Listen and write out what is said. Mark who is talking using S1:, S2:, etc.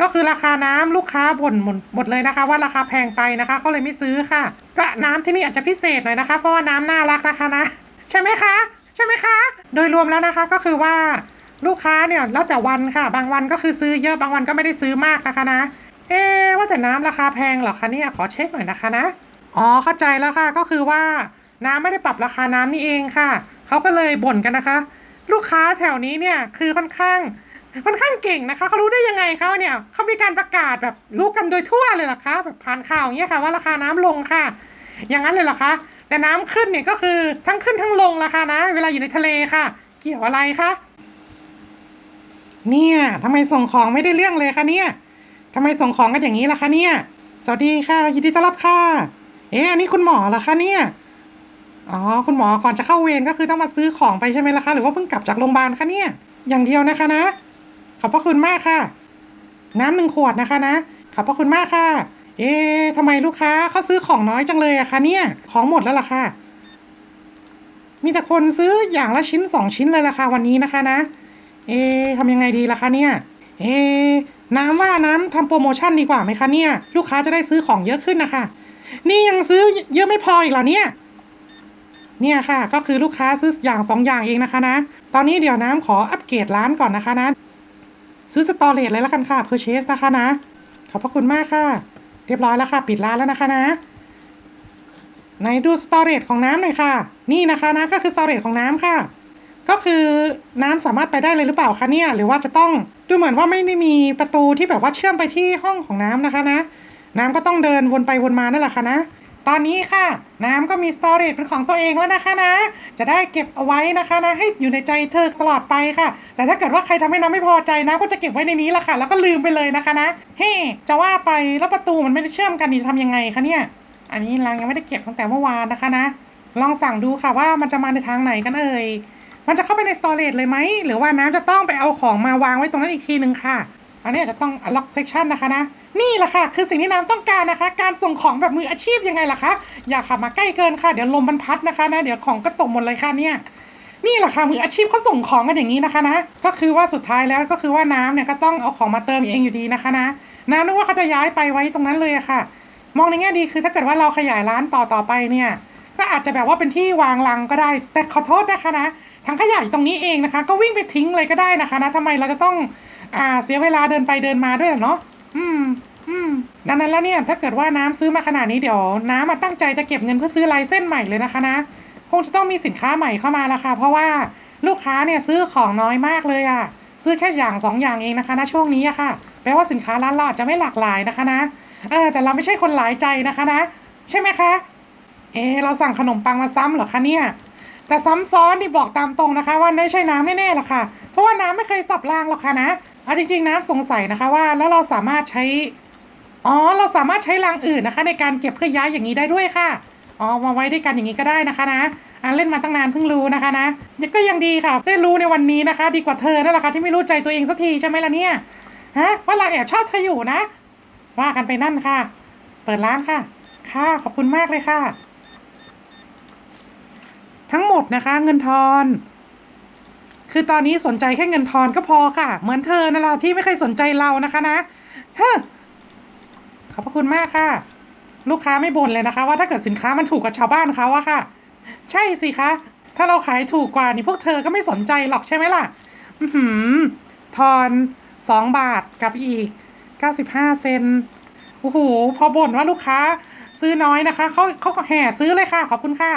S1: ก็คือราคาน้ำลูกค้าบ่นหมดหมดเลยนะคะ ว่าราคาแพงไปนะคะเขาเลยไม่ซื้อค่ะ ก็น้ำที่นี่อาจจะพิเศษหน่อยนะคะ เพราะว่าน้ำน่ารักนะคะนะ ใช่ไหมคะ ใช่ไหมคะ โดยรวมแล้วนะคะก็คือว่าลูกค้าเนี่ยแล้วแต่วันค่ะ บางวันก็คือซื้อเยอะบางวันก็ไม่ได้ซื้อมากนะคะนะ เอ๊ว่าแต่น้ำราคาแพงเหรอคะเนี่ยขอเช็คหน่อยนะคะนะอ๋อเข้าใจแล้วค่ะก็คือว่าน้ำไม่ได้ปรับราคาน้ำนี่เองค่ะเขาก็เลยบ่นกันนะคะ ลูกค้าแถวนี้เนี่ยคือค่อนข้าง ค่อนข้างเก่งนะคะเขารู้ได้ยังไงคะเนี่ยเขามีการประกาศแบบรู้กันโดยทั่วเลยเหรอคะแบบผ่านข่าวอย่างเงี้ยค่ะว่าราคาน้ำลงค่ะ อย่างนั้นเลยเหรอคะแต่น้ำขึ้นเนี่ยก็คือทั้งขึ้นทั้งลงราคานะ เวลาอยู่ในทะเลค่ะ เกี่ยวอะไรคะเนี่ยทำไมส่งของไม่ได้เรื่องเลยคะเนี่ยทำไมส่งของกันอย่างนี้ล่ะคะเนี่ย สวัสดีค่ะยินดีต้อนรับค่ะ เอ๊ะอันนี้คุณหมอเหรอคะเนี่ยอ๋อคุณหมอก่อนจะเข้าเวรก็คือต้องมาซื้อของไปใช่ไหมล่ะคะ หรือว่าเพิ่งกลับจากโรงพยาบาลคะเนี่ย อย่างเดียวนะคะนะ ขอบพระคุณมากค่ะ น้ำหนึ่งขวดนะคะนะ ขอบพระคุณมากค่ะ เอ๊ะทำไมลูกค้าเขาซื้อของน้อยจังเลยอะคะเนี่ย ของหมดแล้วล่ะค่ะ มีแต่คนซื้ออย่างละชิ้นสองชิ้นเลยล่ะค่ะวันนี้นะคะนะ เอ๊ะทำยังไงดีล่ะคะเนี่ย เอ๊ะน้ำว่าน้ำทำโปรโมชั่นดีกว่าไหมคะเนี่ย ลูกค้าจะได้ซื้อของเยอะขึ้นนะคะ นี่ยังซื้อเยอะไม่พออีกเหรอเนี่ยเนี่ยค่ะก็คือลูกค้าซื้ออย่างสองอย่างเองนะคะนะ ตอนนี้เดี๋ยวน้ำขออัปเกรดร้านก่อนนะคะนะ ซื้อสตอเรจเลยแล้วกันค่ะ purchase นะคะนะ ขอบพระคุณมากค่ะ เรียบร้อยแล้วค่ะ ปิดร้านแล้วนะคะนะไหนดูสตอเรจของน้ำหน่อยค่ะ นี่นะคะนะก็คือสตอเรจของน้ำค่ะ ก็คือน้ำสามารถไปได้เลยหรือเปล่าคะเนี่ย หรือว่าจะต้องดูเหมือนว่าไม่ได้มีประตูที่แบบว่าเชื่อมไปที่ห้องของน้ำนะคะนะ น้ำก็ต้องเดินวนไปวนมานั่นแหละค่ะนะ ตอนนี้ค่ะ น้ำก็มีสตอเรจเป็นของตัวเองแล้วนะคะนะ จะได้เก็บเอาไว้นะคะนะ ให้อยู่ในใจเธอตลอดไปค่ะ แต่ถ้าเกิดว่าใครทำให้น้ำไม่พอใจนะ ก็จะเก็บไว้ในนี้ละค่ะ แล้วก็ลืมไปเลยนะคะนะเฮ้จะว่าไปแล้วประตูมันไม่ได้เชื่อมกันนี่จะทำยังไงคะเนี่ย อันนี้รางยังไม่ได้เก็บตั้งแต่เมื่อวานนะคะนะ ลองสั่งดูค่ะว่ามันจะมาในทางไหนกันเอ่ยมันจะเข้าไปในสตอเรจเลยไหมหรือว่าน้ำจะต้องไปเอาของมาวางไว้ตรงนั้นอีกทีหนึ่งค่ะ อันนี้อาจจะต้อง unlock section นะคะนะ นี่แหละค่ะ คือสิ่งที่น้ำต้องการนะคะ การส่งของแบบมืออาชีพยังไงล่ะคะ อย่าขับมาใกล้เกินค่ะ เดี๋ยวลมมันพัดนะคะนะ เดี๋ยวของก็ตกหมดเลยค่ะเนี่ย นี่แหละค่ะมืออาชีพเขาส่งของกันอย่างนี้นะคะนะ ก็คือว่าสุดท้ายแล้วก็คือว่าน้ำเนี่ยก็ต้องเอาของมาเติมเองอยู่ดีนะคะนะ น้ำนึกว่าเขาจะย้ายไปไว้ตรงนั้นเลยะค่ะ มองในแง่ดีคือถ้าเกิดว่าเราขยายร้านต่อต่อไปเนี่ย ก็อาจจะแบบว่าเป็นที่วางลังก็ได้ แต่ขอโทษนะคะนะ ถังขยะอยู่ตรงนี้เองนะคะ ก็วิ่งไปทิ้งเลยก็ได้นะคะนะทำไมเราจะต้องอ่าเสียเวลาเดินไปเดินมาด้วยเหรอเนาะอืมอืมดังนั้นแล้วเนี่ยถ้าเกิดว่าน้ำซื้อมาขนาดนี้เดี๋ยวน้ำมาตั้งใจจะเก็บเงินเพื่อซื้อลายเส้นใหม่เลยนะคะนะคงจะต้องมีสินค้าใหม่เข้ามาละค่ะเพราะว่าลูกค้าเนี่ยซื้อของน้อยมากเลยอะซื้อแค่อย่างสองอย่างเองนะคะนะช่วงนี้อะค่ะแปลว่าสินค้าร้านเราอาจจะไม่หลากหลายนะคะนะเออแต่เราไม่ใช่คนหลายใจนะคะนะ ใช่ไหมคะ เอะเราสั่งขนมปังมาซ้ำเหรอคะเนี่ย แต่ซ้ำซ้อนนี่บอกตามตรงนะคะ ว่าไม่ใช่น้ำแน่ๆหรอกค่ะ เพราะว่าน้ำไม่เคยสับรางหรอกค่ะนะเอาจริง ๆน้ำสงสัยนะคะว่าแล้วเราสามารถใช้อ๋อเราสามารถใช้รางอื่นนะคะ ในการเก็บเพื่อย้ายอย่างนี้ได้ด้วยค่ะอ๋อมาไว้ด้วยกันอย่างนี้ก็ได้นะคะนะอ่าเล่นมาตั้งนานเพิ่งรู้นะคะนะก็ยังดีค่ะ ได้รู้ในวันนี้นะคะ ดีกว่าเธอนั่นแหละค่ะที่ไม่รู้ใจตัวเองสักทีใช่ไหมล่ะเนี่ยฮะว่าเราแอบชอบเธออยู่นะ ว่ากันไปนั่นค่ะ เปิดร้านค่ะ ค่ะขอบคุณมากเลยค่ะ ทั้งหมดนะคะเงินทอน คือตอนนี้สนใจแค่เงินทอนก็พอค่ะ เหมือนเธอนั่นแหละที่ไม่เคยสนใจเรานะคะนะฮ้อขอบพระคุณมากค่ะ ลูกค้าไม่บ่นเลยนะคะ ว่าถ้าเกิดสินค้ามันถูกกับชาวบ้านเขาอะค่ะ ใช่สิคะถ้าเราขายถูกกว่านี่พวกเธอก็ไม่สนใจหรอกใช่ไหมล่ะ อือหือทอนสองบาทกับอีกเก้าสิบห้าเซนโอ้โหพอบ่นว่าลูกค้าซื้อน้อยนะคะเขาเขาก็แห่ซื้อเลยค่ะ ขอบคุณค่ะ